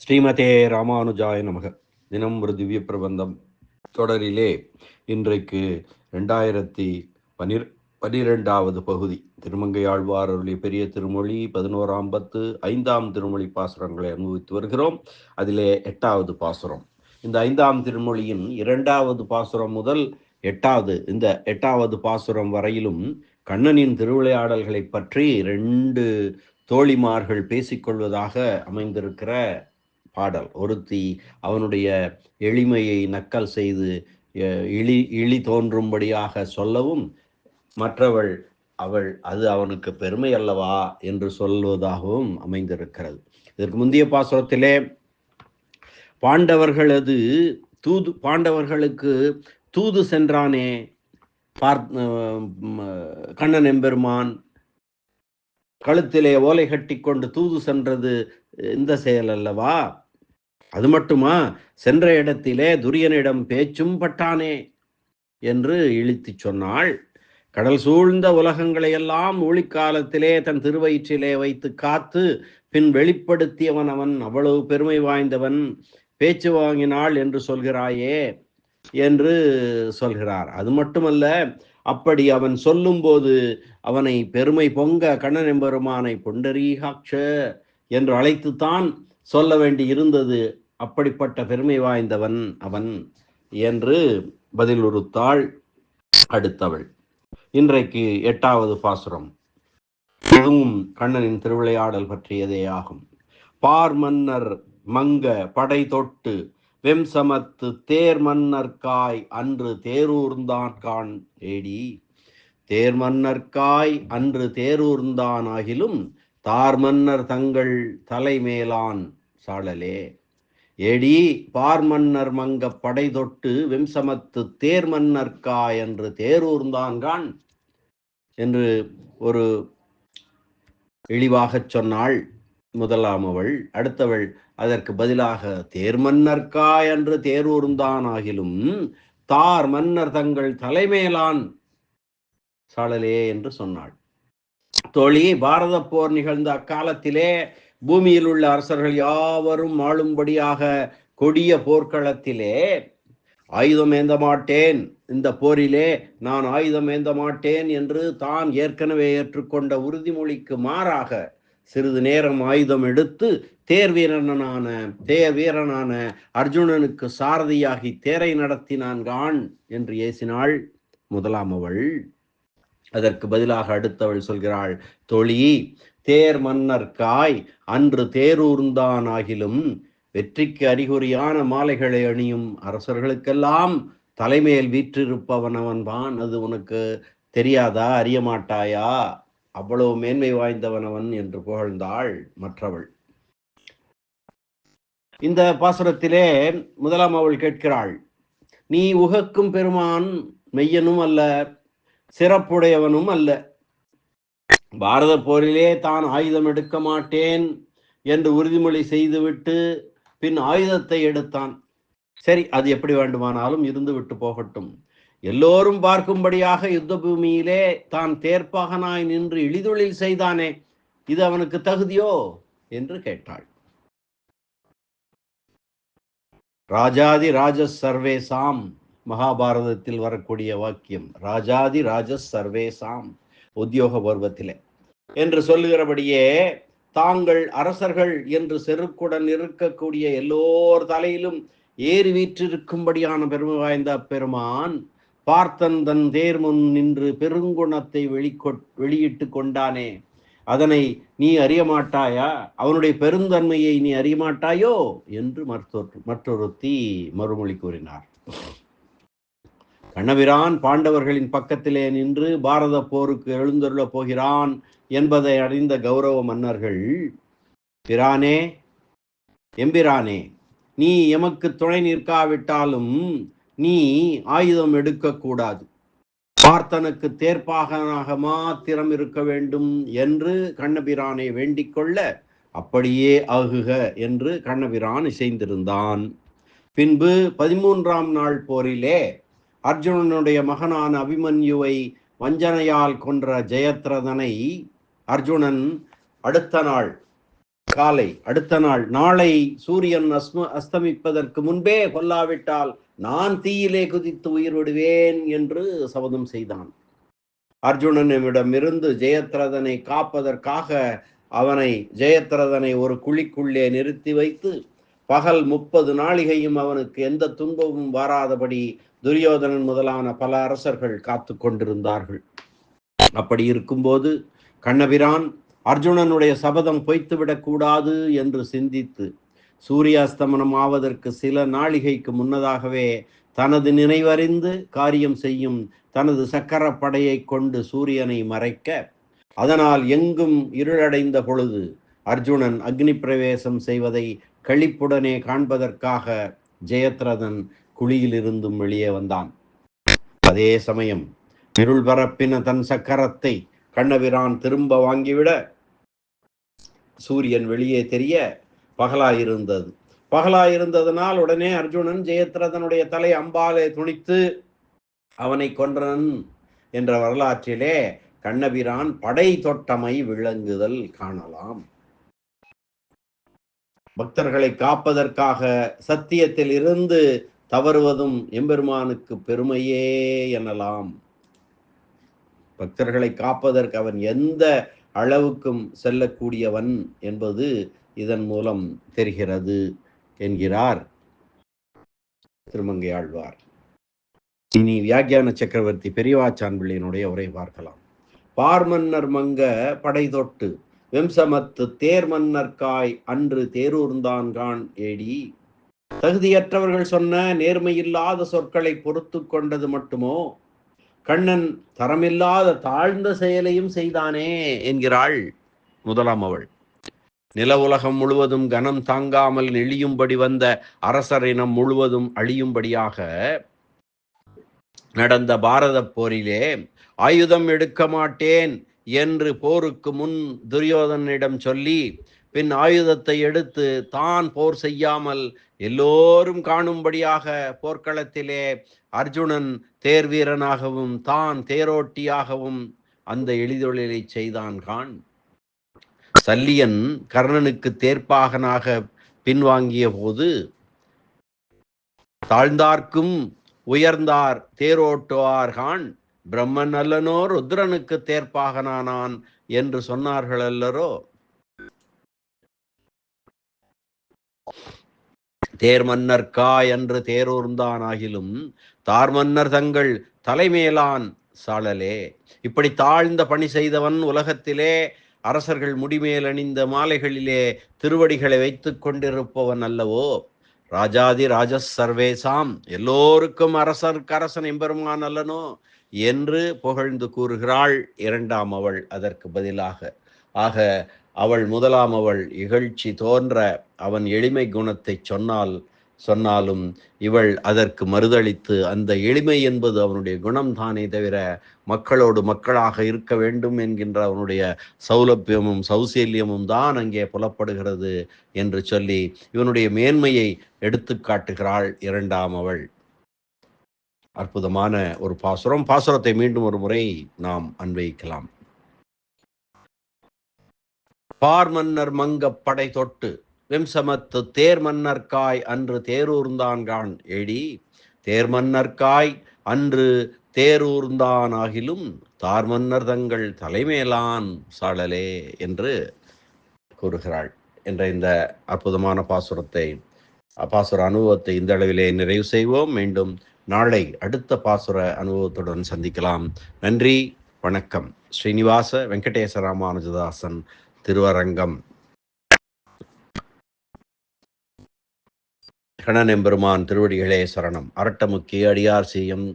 ஸ்ரீமதே ராமானுஜாய நமக. தினம் ஒரு திவ்ய பிரபந்தம். தொடரிலே இன்றைக்கு ரெண்டாயிரத்தி பனிர் பனிரெண்டாவது பகுதி. திருமங்கை ஆழ்வார் அருளிய பெரிய திருமொழி பதினோராம் பத்து ஐந்தாம் திருமொழி பாசுரங்களை அனுபவித்து வருகிறோம். அதிலே எட்டாவது பாசுரம். இந்த ஐந்தாம் திருமொழியின் இரண்டாவது பாசுரம் முதல் எட்டாவது இந்த எட்டாவது பாசுரம் வரையிலும் கண்ணனின் திருவிளையாடல்களை பற்றி ரெண்டு தோழிமார்கள் பேசிக்கொள்வதாக அமைந்திருக்கிற பாடல். ஒருத்தி அவனுடைய எளிமையை நக்கல் செய்து இழி இழி தோன்றும்படியாக சொல்லவும் மற்றவள் அவள் அது அவனுக்கு பெருமை அல்லவா என்று சொல்வதாகவும் அமைந்திருக்கிறது. இதற்கு முந்தைய பாசுரத்திலே பாண்டவர்களது தூது பாண்டவர்களுக்கு தூது சென்றானே பார் கண்ணன் எம்பெருமான். கழுத்திலே ஓலை கட்டி கொண்டு தூது சென்றது இந்த செயல் அல்லவா? அது மட்டுமா? சென்ற இடத்திலே துரியனிடம் பேச்சும் பட்டானே என்று இழித்துச் சொன்னாள். கடல் சூழ்ந்த உலகங்களையெல்லாம் ஊழிக்காலத்திலே தன் திருவயிற்றிலே வைத்து காத்து பின் வெளிப்படுத்தியவன் அவன் அவ்வளவு பெருமை வாய்ந்தவன் பேச்சு வாங்கினாள் என்று சொல்கிறாயே என்று சொல்கிறார். அது மட்டுமல்ல அப்படி அவன் சொல்லும்போது அவனை பெருமை பொங்க கண்ணன் எம்பெருமானை பொண்டரீகாட்ச என்று அழைத்துத்தான் சொல்ல வேண்டி இருந்தது அப்படிப்பட்ட பெருமை வாய்ந்தவன் அவன் என்று பதில் உறுத்தாள் அடுத்தவள். இன்றைக்கு எட்டாவது பாசுரம். இதுவும் கண்ணனின் திருவிளையாடல் பற்றியதே ஆகும். பார் மன்னர் மங்க படை தொட்டு வெம்சமத்து தேர் மன்னர்காய் அன்று தேரூர்ந்தான்கான் ஏடி தேர் மன்னர்காய் அன்று தேரூர்ந்தான் ஆகிலும் தார் மன்னர் தங்கள் தலைமேலான் சாழலே எடி பார் மன்னர் மங்க படை தொட்டு வெம்சமத்து தேர் மன்னர்கா என்று தேரூர்ந்தான்கான் என்று ஒரு இழிவாகச் சொன்னாள் முதலாமவள். அடுத்தவள் அதற்கு பதிலாக தேர் மன்னர்கா என்று தேரூர்ந்தான் ஆகிலும் தார் மன்னர் தங்கள் தலைமேலான் சாழலே என்று சொன்னாள். தோழி பாரத போர் நிகழ்ந்த அக்காலத்திலே பூமியில் உள்ள அரசர்கள் யாவரும் ஆளும்படியாக கொடிய போர்க்களத்திலே ஆயுதம் ஏந்த மாட்டேன் இந்த போரிலே நான் ஆயுதம் ஏந்த மாட்டேன் என்று தான் ஏற்கனவே ஏற்றுக்கொண்ட உறுதிமொழிக்கு மாறாக சிறிது நேரம் ஆயுதம் எடுத்து தேர் வீரனான தேர் வீரனான அர்ஜுனனுக்கு சாரதியாகி தேரை நடத்தினான் கான் என்று ஏசினாள் முதலாம் அவள். அதற்கு பதிலாக அடுத்தவள் சொல்கிறாள் தோழி தேர் மன்னர் காய் அன்று தேரூர்ந்தான் ஆகிலும் வெற்றிக்கு அறிகுறியான மாலைகளை அணியும் அரசர்களுக்கெல்லாம் தலைமையில் வீற்றிருப்பவன் அவன்பான் அது உனக்கு தெரியாதா? அறிய மாட்டாயா அவ்வளவு மேன்மை வாய்ந்தவனவன் என்று புகழ்ந்தாள் மற்றவள். இந்த பாசுரத்திலே முதலாம் அவள் கேட்கிறாள் நீ உகக்கும் பெருமான் மெய்யனும் அல்ல சிறப்புடையவனும் அல்ல. பாரத போரிலே தான் ஆயுதம் எடுக்க மாட்டேன் என்று உறுதிமொழி செய்துவிட்டு பின் ஆயுதத்தை எடுத்தான். சரி அது எப்படி வேண்டுமானாலும் இருந்து விட்டு போகட்டும். எல்லோரும் பார்க்கும்படியாக யுத்த பூமியிலே தான் தேர்ப்பாகனாய் நின்று இழிதொழில் செய்தானே இது அவனுக்கு தகுதியோ? என்று கேட்டாள். ராஜாதி ராஜ சர்வேசாம் மகாபாரதத்தில் வரக்கூடிய வாக்கியம் ராஜாதி ராஜ சர்வேசாம் உத்தியோக பருவத்திலே என்று சொல்லுகிறபடியே தாங்கள் அரசர்கள் என்று செருக்குடன் இருக்கக்கூடிய எல்லோர் தலையிலும் ஏறி வீற்றிருக்கும்படியான பெருமை வாய்ந்த பெருமான் பார்த்தன் தன் தேர் முன் நின்று பெருங்குணத்தை வெளிக்கொ வெளியிட்டு கொண்டானே. அதனை நீ அறிய மாட்டாயா? அவனுடைய பெருந்தன்மையை நீ அறிய மாட்டாயோ? என்று மற்றொரு மற்றொருத்தி மறுமொழி கூறினார். கண்ணபிரான் பாண்டவர்களின் பக்கத்திலே நின்று பாரத போருக்கு எழுந்தருளப் போகிறான் என்பதை அறிந்த கௌரவ மன்னர்கள் பிரானே எம்பிரானே நீ எமக்கு துணை நிற்காவிட்டாலும் நீ ஆயுதம் எடுக்கக்கூடாது பார்த்தனுக்கு தேர்ப்பாகனாக மாத்திரம் இருக்க வேண்டும் என்று கண்ணபிரானை வேண்டிக் கொள்ள அப்படியே ஆகுக என்று கண்ணபிரான் இசைந்திருந்தான். பின்பு பதிமூன்றாம் நாள் போரிலே அர்ஜுனனுடைய மகனான அபிமன்யுவை வஞ்சனையால் கொன்ற ஜெயத்ரதனை அர்ஜுனன் அடுத்த நாள் காலை அடுத்த நாள் நாளை சூரியன் அஸ்ம அஸ்தமிப்பதற்கு முன்பே கொல்லாவிட்டால் நான் தீயிலே குதித்து உயிர் விடுவேன் என்று சபதம் செய்தான். அர்ஜுனனிடமிருந்து ஜெயத்ரதனை காப்பதற்காக அவனை ஜெயத்ரதனை ஒரு குழிக்குள்ளே நிறுத்தி வைத்து பகல் முப்பது நாளிகையும் அவனுக்கு எந்த துன்பமும் வாராதபடி துரியோதனன் முதலான பல அரசர்கள் காத்து கொண்டிருந்தார்கள். அப்படி இருக்கும்போது கண்ணபிரான் அர்ஜுனனுடைய சபதம் பொய்த்துவிடக்கூடாது என்று சிந்தித்து சூரியாஸ்தமனம் ஆவதற்கு சில நாளிகைக்கு முன்னதாகவே தனது நினைவறிந்து காரியம் செய்யும் தனது சக்கரப்படையை கொண்டு சூரியனை மறைக்க அதனால் எங்கும் இருளடைந்த பொழுது அர்ஜுனன் அக்னி பிரவேசம் செய்வதை களிப்புடனே காண்பதற்காக ஜெயத்ரதன் குழியிலிருந்தும் வெளியே வந்தான். அதே சமயம் இருள் பரப்பின தன் சக்கரத்தை கண்ணபிரான் திரும்ப வாங்கிவிட சூரியன் வெளியே தெரிய பகலாயிருந்தது. பகலாயிருந்ததனால் உடனே அர்ஜுனன் ஜெயத்ரதனுடைய தலை அம்பாலே துணித்து அவனை கொன்றன் என்ற வரலாற்றிலே கண்ணபிரான் படை தொட்டமை விளங்குதல் காணலாம். பக்தர்களை காப்பதற்காக சத்தியத்தில் இருந்து தவறுவதும் எம்பெருமானுக்கு பெருமையே எனலாம். பக்தர்களை காப்பதற்கு அவன் எந்த அளவுக்கும் செல்லக்கூடியவன் என்பது இதன் மூலம் தெரிகிறது என்கிறார். திருமங்கை ஆழ்வார். இனி வியாக்கியான சக்கரவர்த்தி பெரியவாச்சான்பிள்ளையினுடைய உரை பார்க்கலாம். பார்மன்னர் மங்க படை தொட்டு வெம்சமத்து தேர்மன்னர்காய் அன்று தேரூர்ந்தான் கான் ஏடி. தகுதியற்றவர்கள் சொன்ன நேர்மையில்லாத சொற்களை பொறுத்து கொண்டது மட்டுமோ? கண்ணன் தரமில்லாத தாழ்ந்த செயலையும் செய்தானே என்கிறாள் முதலாம் அவள். நில உலகம் முழுவதும் கனம் தாங்காமல் நெளியும்படி வந்த அரசரினம் முழுவதும் அழியும்படியாக நடந்த பாரத போரிலே ஆயுதம் எடுக்க மாட்டேன் என்று போருக்கு முன் துரியோதனிடம் சொல்லி பின் ஆயுதத்தை எடுத்து தான் போர் செய்யாமல் எல்லோரும் காணும்படியாக போர்க்களத்திலே அர்ஜுனன் தேர் வீரனாகவும் தான் தேரோட்டியாகவும் அந்த எளிதொழிலை செய்தான் கான். சல்லியன் கர்ணனுக்கு தேர்ப்பாகனாக பின்வாங்கிய போது தாழ்ந்தார்க்கும் உயர்ந்தார் தேரோட்டுவார்கான் பிரம்மன் அல்லனோ ருத்ரனுக்கு தேர்ப்பாகனானான் என்று சொன்னார்கள் அல்லரோ தேர் மன்னர்கா என்று தேரூர்ந்தான் ஆகிலும் தார் மன்னர் தங்கள் தலைமேலான் சாழலே இப்படி தாழ்ந்த பணி செய்தவன் உலகத்திலே அரசர்கள் முடிமேல் அணிந்த மாலைகளிலே திருவடிகளை வைத்துக் கொண்டிருப்பவன் அல்லவோ? ராஜாதி ராஜ சர்வேசாம். எல்லோருக்கும் அரசர்க்கரசன் எம்பெருமான் அல்லனோ? என்று புகழ்ந்து கூறுகிறாள் இரண்டாம் அவள். அதற்கு பதிலாக ஆக அவள் முதலாம் அவள் இகழ்ச்சி தோன்ற அவன் எளிமை குணத்தை சொன்னால் சொன்னாலும் இவள் அதற்கு மறுதளித்து அந்த எளிமை என்பது அவனுடைய குணம் தானே தவிர மக்களோடு மக்களாக இருக்க வேண்டும் என்கின்ற அவனுடைய சௌலபியமும் சௌசீல்யமும் தான் அங்கே புலப்படுகிறது என்று சொல்லி இவனுடைய மேன்மையை எடுத்து காட்டுகிறாள் இரண்டாம் அவள். அற்புதமான ஒரு பாசுரம். பாசுரத்தை மீண்டும் ஒரு முறை நாம் அன்வைக்கலாம் பார் மன்னர் மங்க படை தொட்டு வெம்சமத்து தேர் மன்னர்காய் அன்று தேரூர்ந்தான்கான் எடி தேர் மன்னர்காய் அன்று தேரூர்ந்தான் ஆகிலும் தார் மன்னர் தங்கள் தலைமேலான் சாழலே என்று கூறுகிறாள் என்ற இந்த அற்புதமான பாசுரத்தை பாசுர அனுபவத்தை இந்த அளவிலே நிறைவு செய்வோம். மீண்டும் நாளை அடுத்த பாசுர அனுபவத்துடன் சந்திக்கலாம். நன்றி வணக்கம். ஸ்ரீனிவாச வெங்கடேச ராமானுஜதாசன் திருவரங்கம். கணன் எம்பெருமான் திருவடிகளே சரணம். அரட்டமுக்கி அடியார் செய்யும்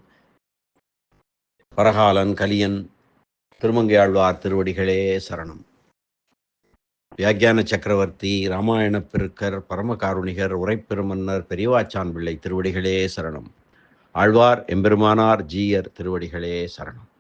பரகாலன் கலியன் திருமங்கையாழ்வார் திருவடிகளே சரணம். வியாக்கியான சக்கரவர்த்தி ராமாயண பெருக்கர் பரமகாருணிகர் உரைப்பெருமன்னர் பெரியவாச்சான் பிள்ளை திருவடிகளே சரணம். ஆழ்வார் எம்பெருமானார் ஜீயர் திருவடிகளே சரணம்.